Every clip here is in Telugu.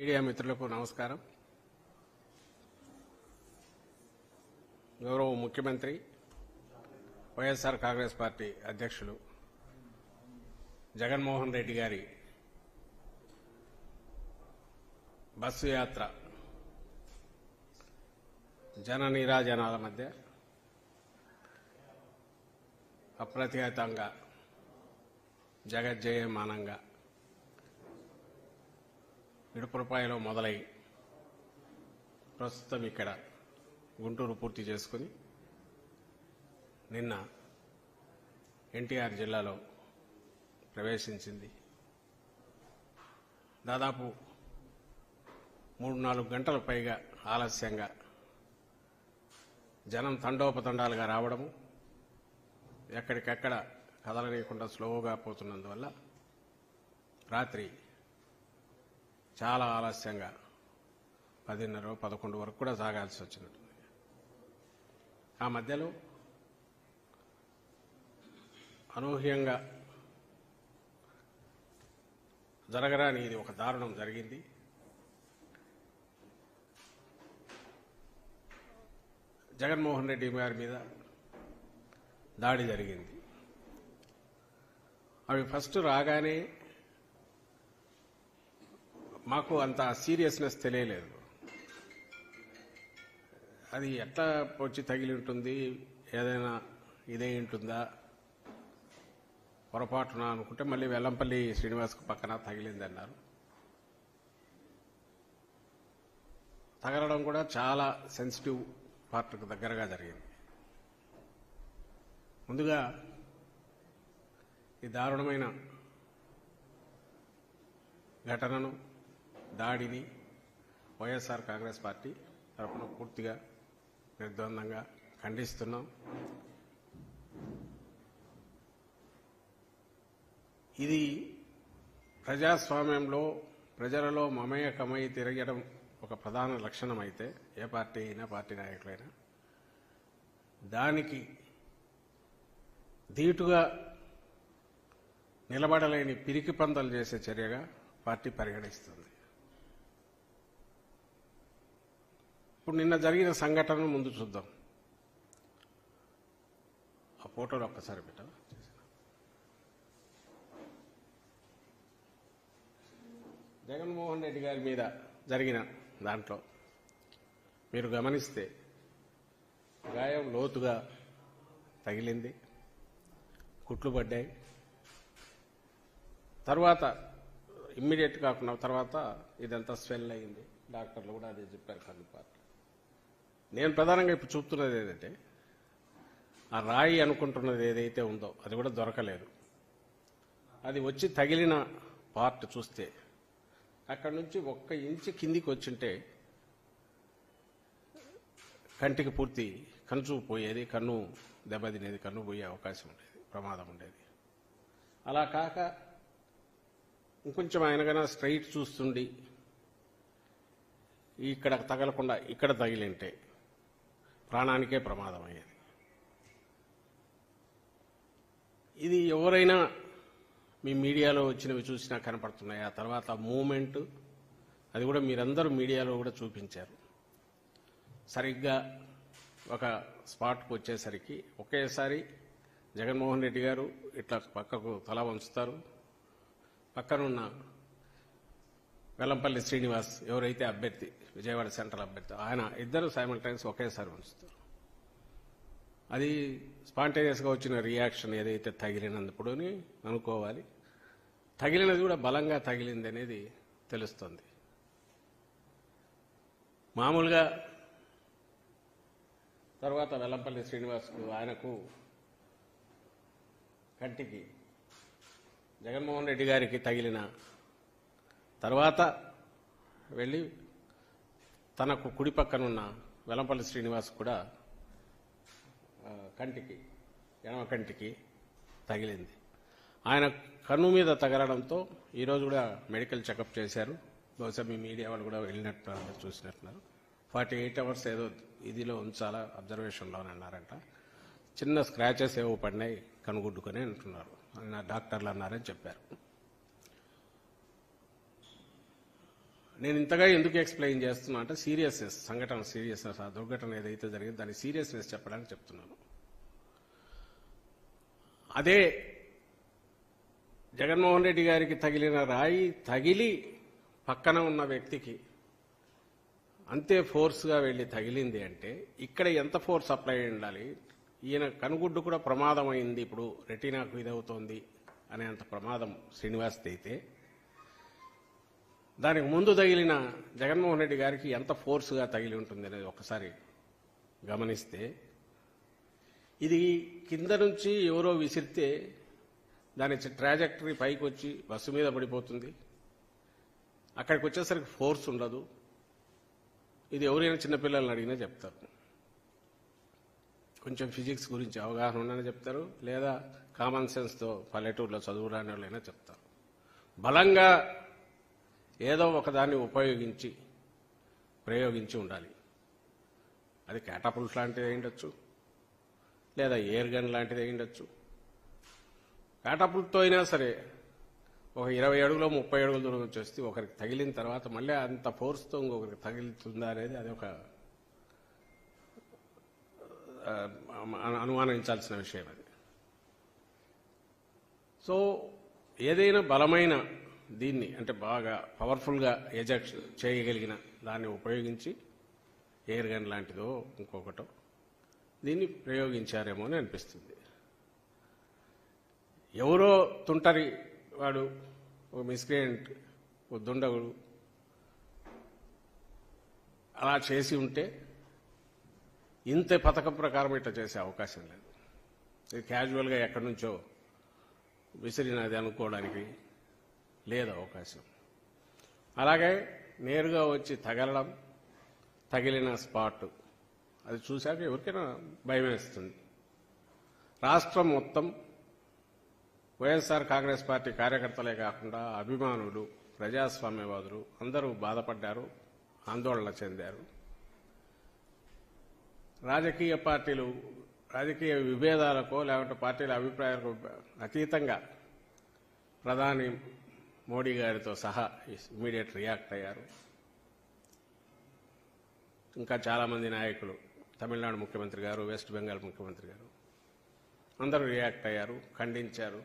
మీడియా మిత్రులకు నమస్కారం. గౌరవ ముఖ్యమంత్రి వైఎస్ఆర్ కాంగ్రెస్ పార్టీ అధ్యక్షులు జగన్మోహన్ రెడ్డి గారి బస్సు యాత్ర జన నీరాజనాల మధ్య అప్రతిహతంగా జగజ్జయమానంగా ఇడుపురపాయలో మొదలై ప్రస్తుతం ఇక్కడ గుంటూరు పూర్తి చేసుకుని నిన్న ఎన్టీఆర్ జిల్లాలో ప్రవేశించింది. దాదాపు మూడు నాలుగు గంటల పైగా ఆలస్యంగా జనం తండోపతండాలుగా రావడము ఎక్కడికెక్కడ కదలనీయకుండా స్లోగా పోతున్నందువల్ల రాత్రి చాలా ఆలస్యంగా పదిన్నర పదకొండు వరకు కూడా సాగాల్సి వచ్చినట్టుంది ఆ మధ్యలో అనూహ్యంగా జరగరాని ఇది ఒక దారుణం జరిగింది. జగన్మోహన్ రెడ్డి గారి మీద దాడి జరిగింది. అవి ఫస్ట్ రాగానే మాకు అంత సీరియస్నెస్ తెలియలేదు. అది ఎట్లా వచ్చి తగిలి ఉంటుంది? ఏదైనా ఇదే ఉంటుందా? పొరపాటున అనుకుంటే మళ్ళీ వెల్లంపల్లి శ్రీనివాస్కు పక్కన తగిలిందన్నారు. తగలడం కూడా చాలా సెన్సిటివ్ పార్ట్కు దగ్గరగా జరిగింది. ముందుగా ఈ దారుణమైన ఘటనను దాడిని వైఎస్ఆర్ కాంగ్రెస్ పార్టీ తరఫున పూర్తిగా నిర్ద్వందంగా ఖండిస్తున్నాం. ఇది ప్రజాస్వామ్యంలో ప్రజలలో మమేకమై తిరగడం ఒక ప్రధాన లక్షణం అయితే ఏ పార్టీ అయినా పార్టీ నాయకులైనా దానికి ధీటుగా నిలబడలేని పిరికి పందలు చేసే చర్యగా పార్టీ పరిగణిస్తుంది. ఇప్పుడు నిన్న జరిగిన సంఘటనను ముందు చూద్దాం. ఆ ఫోటోలు ఒక్కసారి బిడ్డ. జగన్మోహన్ రెడ్డి గారి మీద జరిగిన దాంట్లో మీరు గమనిస్తే గాయం లోతుగా తగిలింది కుట్లు పడ్డాయి. తర్వాత ఇమ్మీడియట్ కాకుండా తర్వాత ఇదంతా స్వెల్ అయింది డాక్టర్లు కూడా అదే చెప్పారు కన్నుపాటు నేను ప్రధానంగా ఇప్పుడు చూపుతున్నది ఏదంటే ఆ రాయి అనుకుంటున్నది ఏదైతే ఉందో అది కూడా దొరకలేదు. అది వచ్చి తగిలిన పార్ట్ చూస్తే అక్కడ నుంచి ఒక్క ఇంచు కిందికి వచ్చింటే కంటికి పూర్తి కనుచూ పోయేది కన్ను దెబ్బతినేది కన్ను పోయే అవకాశం ఉండేది ప్రమాదం ఉండేది. అలా కాక ఇంకొంచెం ఆయనకైనా స్ట్రైట్ చూస్తుండి ఇక్కడ తగలకుండా ఇక్కడ తగిలింటే ప్రాణానికే ప్రమాదం అయ్యేది ఇది ఎవరైనా మీ మీడియాలో వచ్చినవి చూసినా కనపడుతున్నాయి? ఆ తర్వాత మూమెంట్ అది కూడా మీరందరూ మీడియాలో కూడా చూపించారు. సరిగ్గా ఒక స్పాట్కు వచ్చేసరికి ఒకేసారి జగన్మోహన్ రెడ్డి గారు ఇట్లా పక్కకు తల వంచుతారు. పక్కనున్న వెల్లంపల్లి శ్రీనివాస్ ఎవరైతే అభ్యర్థి విజయవాడ సెంట్రల్ అభ్యర్థి ఆయన ఇద్దరు సైమల్టైన్స్ ఒకేసారి ఉంచుతారు అది స్పాంటేనియస్గా వచ్చిన రియాక్షన్ ఏదైతే తగిలినందుప్పుడు అనుకోవాలి. తగిలినది కూడా బలంగా తగిలింది అనేది తెలుస్తుంది. మామూలుగా తర్వాత వెల్లంపల్లి శ్రీనివాస్కు ఆయనకు కంటికి జగన్మోహన్ రెడ్డి గారికి తగిలిన తర్వాత వెళ్ళి తనకు కుడి పక్కనున్న వెలంపల్లి శ్రీనివాస్ కూడా కంటికి ఎడమ కంటికి తగిలింది. ఆయన కన్ను మీద తగలడంతో ఈరోజు కూడా మెడికల్ చెకప్ చేశారు. బహుశా మీ మీడియా వాళ్ళు కూడా వెళ్ళినట్టు చూసినట్టున్నారు. ఫార్టీ ఎయిట్ అవర్స్ ఏదో ఇదిలో ఉంచాలా అబ్జర్వేషన్లో అని అన్నారంట. చిన్న స్క్రాచెస్ ఏవో పడినాయి కనుగుడ్డుకొని అంటున్నారు. అని నా డాక్టర్లు అన్నారని చెప్పారు. నేను ఇంతగా ఎందుకు ఎక్స్ప్లెయిన్ చేస్తున్నా అంటే సీరియస్నెస్ సంఘటన సీరియస్నెస్ ఆ దుర్ఘటన ఏదైతే జరిగిందో దాని సీరియస్నెస్ చెప్పడానికి చెప్తున్నాను. అదే జగన్మోహన్ రెడ్డి గారికి తగిలిన రాయి తగిలి పక్కన ఉన్న వ్యక్తికి అంతే ఫోర్స్గా వెళ్ళి తగిలింది అంటే ఇక్కడ ఎంత ఫోర్స్ అప్లై అయి ఉండాలి? ఈయన కనుగుడ్డు కూడా ప్రమాదం అయింది ఇప్పుడు రెటీనాకు ఇదవుతోంది అనేంత ప్రమాదం శ్రీనివాస్ అయితే. దానికి ముందు తగిలిన జగన్మోహన్ రెడ్డి గారికి ఎంత ఫోర్స్గా తగిలి ఉంటుంది అనేది ఒకసారి గమనిస్తే ఇది కింద నుంచి ఎవరో విసిరితే దాని ట్రాజెక్టరీ పైకి వచ్చి బస్సు మీద పడిపోతుంది. అక్కడికి వచ్చేసరికి ఫోర్స్ ఉండదు. ఇది ఎవరైనా చిన్నపిల్లల్ని అడిగినా చెప్తారు. కొంచెం ఫిజిక్స్ గురించి అవగాహన ఉండని చెప్తారు. లేదా కామన్ సెన్స్తో పల్లెటూరులో చదువురాని వాళ్ళైనా చెప్తారు. బలంగా ఏదో ఒకదాన్ని ఉపయోగించి ప్రయోగించి ఉండాలి. అది కేటాపుల్ట్ లాంటిది అయి లేదా ఎయిర్ గన్ లాంటిది అయి ఉండొచ్చు. అయినా సరే ఒక ఇరవై అడుగులో ముప్పై అడుగుల దూరం వచ్చేస్తే ఒకరికి తగిలిన తర్వాత మళ్ళీ అంత ఫోర్స్తో ఇంకొకరికి తగిలుతుందా అనేది అది ఒక అనుమానించాల్సిన విషయం అది. సో ఏదైనా బలమైన దీన్ని అంటే బాగా పవర్ఫుల్గా ఎజెక్ట్ చేయగలిగిన దాన్ని ఉపయోగించి ఎయిర్ గన్ లాంటిదో ఇంకొకటో దీన్ని ప్రయోగించారేమో అని అనిపిస్తుంది. ఎవరో తుంటరి వాడు ఓ మిస్క్రియంట్ ఒక దుండగుడు అలా చేసి ఉంటే ఇంత పథకం ప్రకారం ఇట్లా చేసే అవకాశం లేదు. ఇది క్యాజువల్గా ఎక్కడి నుంచో విసిరినది అనుకోవడానికి లేదు అవకాశం. అలాగే నేరుగా వచ్చి తగలడం తగిలిన స్పాట్. అది చూశాక ఎవరికైనా భయం వేస్తుంది. రాష్ట్రం మొత్తం వైఎస్ఆర్ కాంగ్రెస్ పార్టీ కార్యకర్తలే కాకుండా అభిమానులు ప్రజాస్వామ్యవాదులు అందరూ బాధపడ్డారు ఆందోళన చెందారు. రాజకీయ పార్టీలు రాజకీయ విభేదాలకో లేకుంటే పార్టీల అభిప్రాయాలకు అతీతంగా ప్రధాని మోడీ గారితో సహా ఇమీడియట్ రియాక్ట్ అయ్యారు. ఇంకా చాలామంది నాయకులు తమిళనాడు ముఖ్యమంత్రి గారు వెస్ట్ బెంగాల్ ముఖ్యమంత్రి గారు అందరూ రియాక్ట్ అయ్యారు ఖండించారు.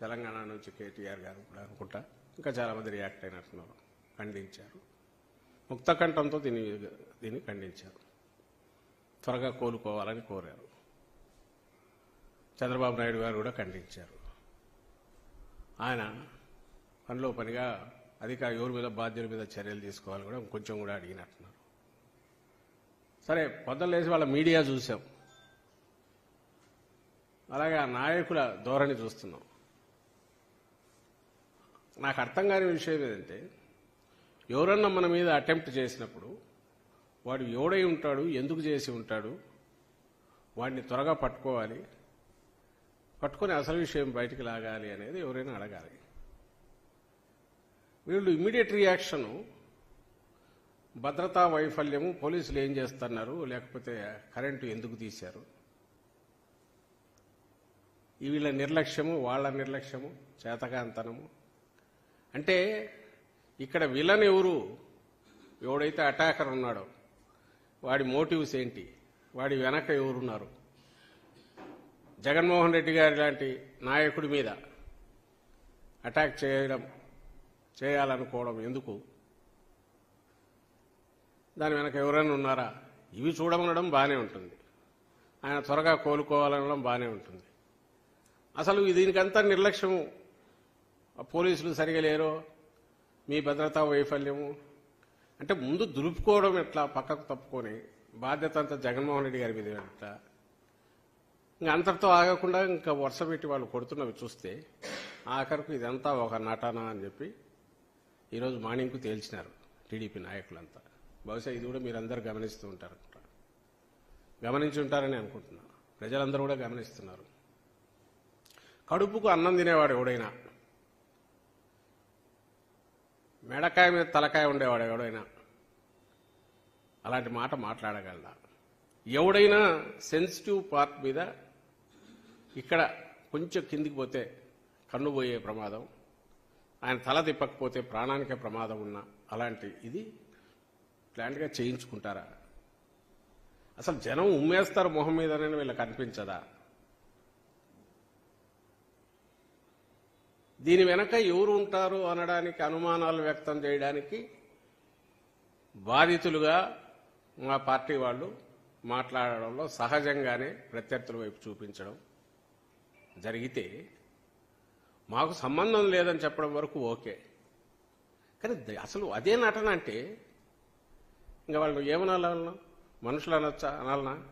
తెలంగాణ నుంచి కేటీఆర్ గారు కూడా అనుకుంటా ఇంకా చాలామంది రియాక్ట్ అయినట్టున్నారు ఖండించారు. ముక్తకంఠంతో దీన్ని దీన్ని ఖండించారు. త్వరగా కోలుకోవాలని కోరారు. చంద్రబాబు నాయుడు గారు కూడా ఖండించారు. ఆయన పనిలో పనిగా అధికారి ఎవరి మీద బాధ్యుల మీద చర్యలు తీసుకోవాలి కూడా కొంచెం కూడా అడిగినట్టున్నారు. సరే పొద్దులేసి వాళ్ళ మీడియా చూసాం. అలాగే ఆ నాయకుల ధోరణి చూస్తున్నాం. నాకు అర్థం కాని విషయం ఏంటంటే ఎవరన్నా మన మీద అటెంప్ట్ చేసినప్పుడు వాడు ఎవడై ఉంటాడు ఎందుకు చేసి ఉంటాడు వాడిని త్వరగా పట్టుకోవాలి పట్టుకొని అసలు విషయం బయటికి లాగాలి అనేది ఎవరైనా అడగాలి. వీళ్ళు ఇమ్మీడియట్ రియాక్షను భద్రతా వైఫల్యము పోలీసులు ఏం చేస్తున్నారు లేకపోతే కరెంటు ఎందుకు తీశారు? వీళ్ళ నిర్లక్ష్యము వాళ్ళ నిర్లక్ష్యము చేతకాంతనము అంటే ఇక్కడ విలన్ ఎవరు? ఎవడైతే అటాకర్ ఉన్నాడో వాడి మోటివ్స్ ఏంటి? వాడి వెనక ఎవరున్నారు? జగన్మోహన్ రెడ్డి గారి లాంటి నాయకుడి మీద అటాక్ చేయడం చేయాలనుకోవడం ఎందుకు? దాని వెనక ఎవరైనా ఉన్నారా? ఇవి చూడమనడం బాగానే ఉంటుంది. ఆయన త్వరగా కోలుకోవాలనడం బాగానే ఉంటుంది. అసలు దీనికంతా నిర్లక్ష్యము. ఆ పోలీసులు సరిగా లేరో? మీ భద్రతా వైఫల్యము? అంటే ముందు దులుపుకోవడం ఎట్లా? పక్కకు తప్పుకొని బాధ్యత అంతా జగన్మోహన్ రెడ్డి గారి మీద ఎట్లా ఇంకా అంతటితో ఆగకుండా ఇంకా వరుస పెట్టి వాళ్ళు కొడుతున్నవి చూస్తే ఆఖరకు ఇదంతా ఒక నటన అని చెప్పి ఈరోజు మార్నింగ్కు తేల్చినారు టీడీపీ నాయకులంతా. బహుశా ఇది కూడా మీరందరూ గమనిస్తూ ఉంటారు అనుకుంటా. గమనించి ఉంటారని అనుకుంటున్నాను ప్రజలందరూ కూడా గమనిస్తున్నారు. కడుపుకు అన్నం తినేవాడు ఎవడైనా మెడకాయ మీద తలకాయ ఉండేవాడు ఎవడైనా అలాంటి మాట మాట్లాడగలడా? ఎవడైనా సెన్సిటివ్ పార్ట్ మీద ఇక్కడ కొంచెం కిందికి పోతే కన్ను పోయే ప్రమాదం ఆయన తల తిప్పకపోతే ప్రాణానికే ప్రమాదం ఉన్న అలాంటి ఇది ప్లాంట్గా చేయించుకుంటారా? అసలు జనం ఉమ్మేస్తారు మొహం మీదనే వీళ్ళకి అనిపించదా? దీని వెనక ఎవరు ఉంటారు అనడానికి అనుమానాలు వ్యక్తం చేయడానికి బాధితులుగా మా పార్టీ వాళ్ళు మాట్లాడడంలో సహజంగానే ప్రత్యర్థుల వైపు చూపించడం జరిగితే మాకు సంబంధం లేదని చెప్పడం వరకు ఓకే. కానీ అసలు అదే నటన అంటే ఇంకా వాళ్ళు ఏమనాలి మనుషులు అనొచ్చా? అనాలనా?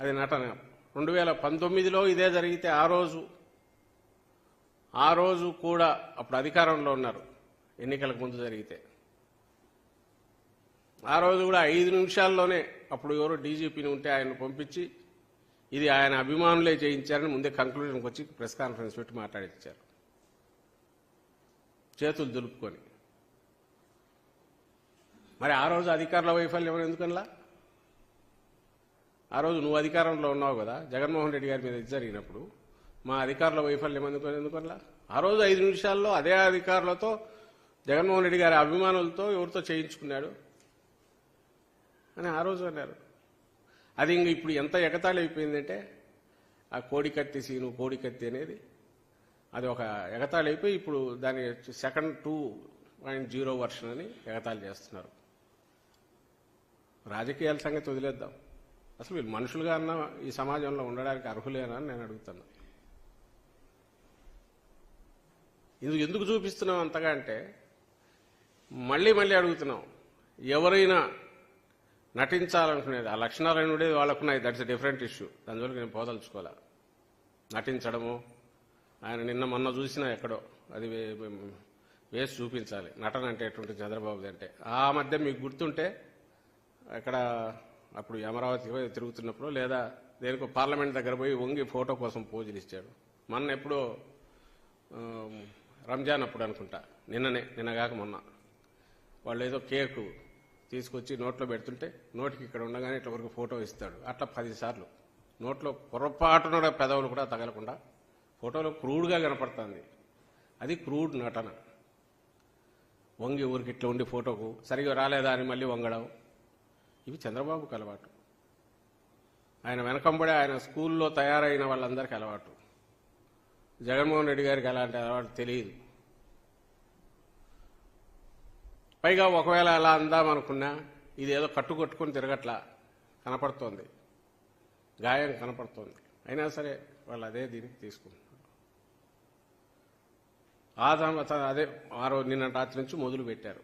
అది నటన. రెండు వేల పంతొమ్మిదిలో ఇదే జరిగితే ఆ రోజు ఆ రోజు కూడా అప్పుడు అధికారంలో ఉన్నారు. ఎన్నికలకు ముందు జరిగితే. ఆ రోజు కూడా ఐదు నిమిషాల్లోనే అప్పుడు ఎవరో డీజీపీని ఉంటే ఆయన పంపించి ఇది ఆయన అభిమానులే చేయించారని ముందే కంక్లూజన్కి వచ్చి ప్రెస్ కాన్ఫరెన్స్ పెట్టి మాట్లాడించారు చేతులు దులుపుకొని. మరి ఆ రోజు అధికారుల వైఫల్యం ఎందుకనలా? ఆ రోజు నువ్వు అధికారంలో ఉన్నావు కదా జగన్మోహన్ రెడ్డి గారి మీద ఇది జరిగినప్పుడు మా అధికారుల వైఫల్యం ఎందుకు ఎందుకనలా? ఆ రోజు ఐదు నిమిషాల్లో అదే అధికారులతో జగన్మోహన్ రెడ్డి గారి అభిమానులతో ఎవరితో చేయించుకున్నాడు? అని ఆ రోజు అన్నారు. అది ఇంక ఇప్పుడు ఎంత ఎగతాళి అయిపోయిందంటే ఆ కోడికత్తి సీను కోడికత్తి అనేది అది ఒక ఎగతాళి అయిపోయి ఇప్పుడు దాని second two point zero version అని ఎగతాళి చేస్తున్నారు. రాజకీయాల సంగతి వదిలేద్దాం. అసలు వీళ్ళు మనుషులుగా అన్న ఈ సమాజంలో ఉండడానికి అర్హులేనా అని నేను అడుగుతాను ఇందుకు ఎందుకు చూపిస్తున్నాం అంతగా అంటే మళ్ళీ మళ్ళీ అడుగుతున్నాం. ఎవరైనా నటించాలనుకునేది. ఆ లక్షణాలు అని ఉండేది వాళ్ళకున్నాయి దట్స్ డిఫరెంట్ ఇష్యూ దాని వరకు నేను పోదలుచుకోలే నటించడము ఆయన నిన్న మొన్న చూసినా ఎక్కడో అది వే- వేసి చూపించాలి. నటన అంటే ఎటువంటి చంద్రబాబుది అంటే. ఆ మధ్య మీకు గుర్తుంటే ఎక్కడ అప్పుడు అమరావతి పోయి తిరుగుతున్నప్పుడు లేదా దేనికో పార్లమెంట్ దగ్గర పోయి వంగి ఫోటో కోసం పోజులు ఇచ్చాడు. మొన్న ఎప్పుడో రంజాన్ అప్పుడు అనుకుంటా. నిన్ననే నిన్నగాక మొన్న. వాళ్ళు ఏదో కేకు తీసుకొచ్చి నోట్లో పెడుతుంటే నోటికి ఇక్కడ ఉండగానే ఇట్లా వరకు ఫోటో ఇస్తాడు. అట్లా పది సార్లు నోట్లో పొరపాటున పెదవులు కూడా తగలకుండా ఫోటోలో క్రూడ్గా కనపడుతుంది. అది క్రూడ్ నటన. వంగి ఊరికి ఇట్లా ఉండి ఫోటోకు సరిగా రాలేదా అని మళ్ళీ వంగడం. ఇవి చంద్రబాబుకు అలవాటు. ఆయన వెనకంబడే ఆయన స్కూల్లో తయారైన వాళ్ళందరికీ అలవాటు. జగన్మోహన్ రెడ్డి గారికి అలాంటి అలవాటు తెలియదు. పైగా ఒకవేళ అలా అందామనుకున్నా ఇది ఏదో కట్టుకొట్టుకుని తిరగట్లా కనపడుతోంది. గాయం కనపడుతోంది. అయినా సరే వాళ్ళు అదే దీనికి తీసుకుంటున్నారు. ఆ తర్వాత అదే ఆ రోజు నిన్న రాత్రి నుంచి మొదలు పెట్టారు.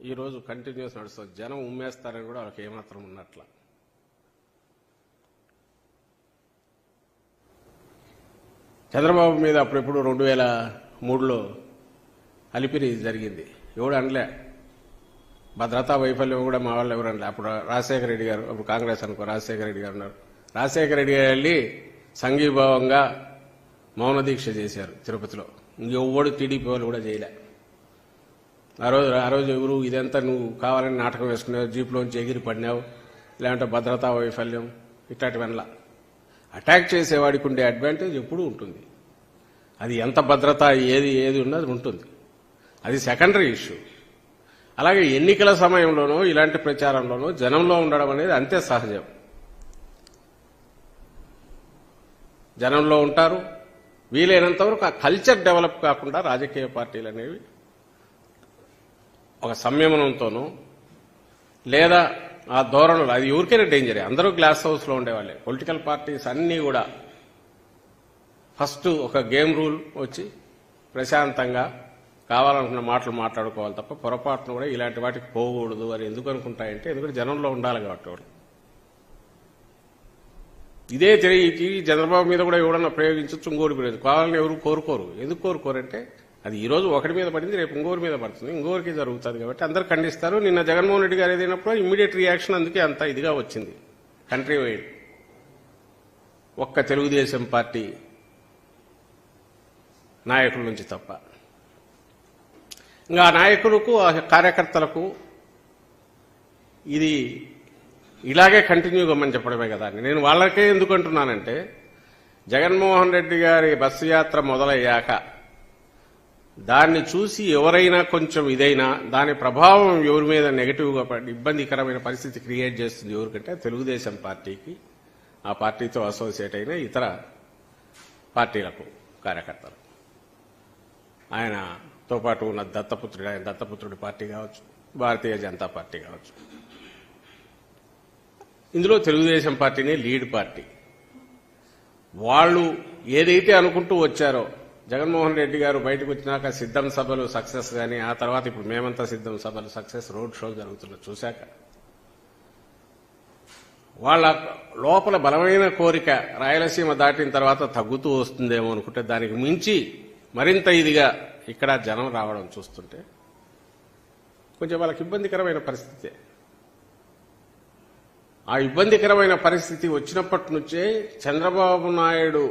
ఈరోజు కంటిన్యూస్ నడుస్తుంది. జనం ఉమ్మేస్తారని కూడా వాళ్ళకి ఏమాత్రం ఉన్నట్ల. చంద్రబాబు మీద అప్పుడెప్పుడు రెండు వేల మూడులో అలిపిరి జరిగింది. ఎవడు అనలే. భద్రతా వైఫల్యం కూడా మా వాళ్ళు ఎవరు అనలే. అప్పుడు రాజశేఖర రెడ్డి గారు అప్పుడు కాంగ్రెస్ అనుకో రాజశేఖర రెడ్డి గారు ఉన్నారు. రాజశేఖర రెడ్డి గారు వెళ్ళి సంఘీభావంగా మౌన దీక్ష చేశారు తిరుపతిలో. ఇంకెవ్వడు టీడీపీ వాళ్ళు కూడా చేయలే. ఆ రోజు ఆ రోజు ఎవరు ఇదంతా నువ్వు కావాలని నాటకం వేసుకున్నావు జీప్లోంచి ఎగిరి పడినావు లేదంటే భద్రతా వైఫల్యం ఇట్లాంటివన్నలా అటాక్ చేసేవాడికి ఉండే అడ్వాంటేజ్ ఎప్పుడూ ఉంటుంది. అది ఎంత భద్రత ఏది ఏది ఉన్నది ఉంటుంది. అది సెకండరీ ఇష్యూ. అలాగే ఎన్నికల సమయంలోనూ ఇలాంటి ప్రచారంలోనూ జనంలో ఉండడం అనేది అంతే సహజం. జనంలో ఉంటారు. వీలైనంత వరకు ఆ కల్చర్ డెవలప్ కాకుండా రాజకీయ పార్టీలు అనేవి ఒక సంయమనంతోనూ లేదా ఆ ధోరణులు అది ఊరికైనా డేంజరే. అందరూ గ్లాస్ హౌస్లో ఉండేవాళ్ళే. పొలిటికల్ పార్టీస్ అన్నీ కూడా ఫస్ట్ ఒక గేమ్ రూల్ వచ్చి ప్రశాంతంగా కావాలనుకున్న మాటలు మాట్లాడుకోవాలి తప్ప పొరపాటును కూడా ఇలాంటి వాటికి పోకూడదు. అని ఎందుకు అనుకుంటాయంటే ఎందుకంటే జనంలో ఉండాలి కాబట్టి వాళ్ళు. ఇదే తిరిగి చంద్రబాబు మీద కూడా ఎవడన్నా ప్రయోగించవచ్చు ఇంకోటి కూడా కావాలని ఎవరు కోరుకోరు. ఎందుకు కోరుకోరంటే అది ఈ రోజు ఒకటి మీద పడింది రేపు ఇంకోరి మీద పడుతుంది. ఇంకోరికి జరుగుతుంది కాబట్టి అందరు ఖండిస్తారు. నిన్న జగన్మోహన్ రెడ్డి గారు ఏదైనప్పుడు ఇమ్మీడియట్ రియాక్షన్ అందుకే అంత ఇదిగా వచ్చింది. Country wide. ఒక్క తెలుగుదేశం పార్టీ నాయకుల నుంచి తప్ప. ఇంకా ఆ నాయకులకు ఆ కార్యకర్తలకు ఇది ఇలాగే కంటిన్యూ ఇవ్వమని చెప్పడమే కదా అని నేను వాళ్ళకే ఎందుకు అంటున్నానంటే జగన్మోహన్ రెడ్డి గారి బస్సు యాత్ర మొదలయ్యాక దాన్ని చూసి ఎవరైనా కొంచెం ఇదైనా దాని ప్రభావం ఎవరి మీద నెగటివ్గా ఇబ్బందికరమైన పరిస్థితి క్రియేట్ చేస్తుంది ఎవరికంటే తెలుగుదేశం పార్టీకి ఆ పార్టీతో అసోసియేట్ అయిన ఇతర పార్టీలకు కార్యకర్తలు ఆయన తో పాటు ఉన్న దత్తపుత్రుడు ఆయన దత్తపుత్రుడి పార్టీ కావచ్చు భారతీయ జనతా పార్టీ కావచ్చు. ఇందులో తెలుగుదేశం పార్టీనే లీడ్ పార్టీ. వాళ్ళు ఏదైతే అనుకుంటూ వచ్చారో జగన్మోహన్ రెడ్డి గారు బయటకు వచ్చినాక సిద్ధం సభలు సక్సెస్ కానీ ఆ తర్వాత ఇప్పుడు మేమంతా సిద్ధం సభలు సక్సెస్ రోడ్ షో జరుగుతున్న చూశాక వాళ్ళ లోపల బలమైన కోరిక రాయలసీమ దాటిన తర్వాత తగ్గుతూ వస్తుందేమో అనుకుంటే దానికి మించి మరింత ఇదిగా ఇక్కడ జనం రావడం చూస్తుంటే కొంచెం వాళ్ళకి ఇబ్బందికరమైన పరిస్థితే. ఆ ఇబ్బందికరమైన పరిస్థితి వచ్చినప్పటి నుంచే చంద్రబాబు నాయుడు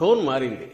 టోన్ మారింది.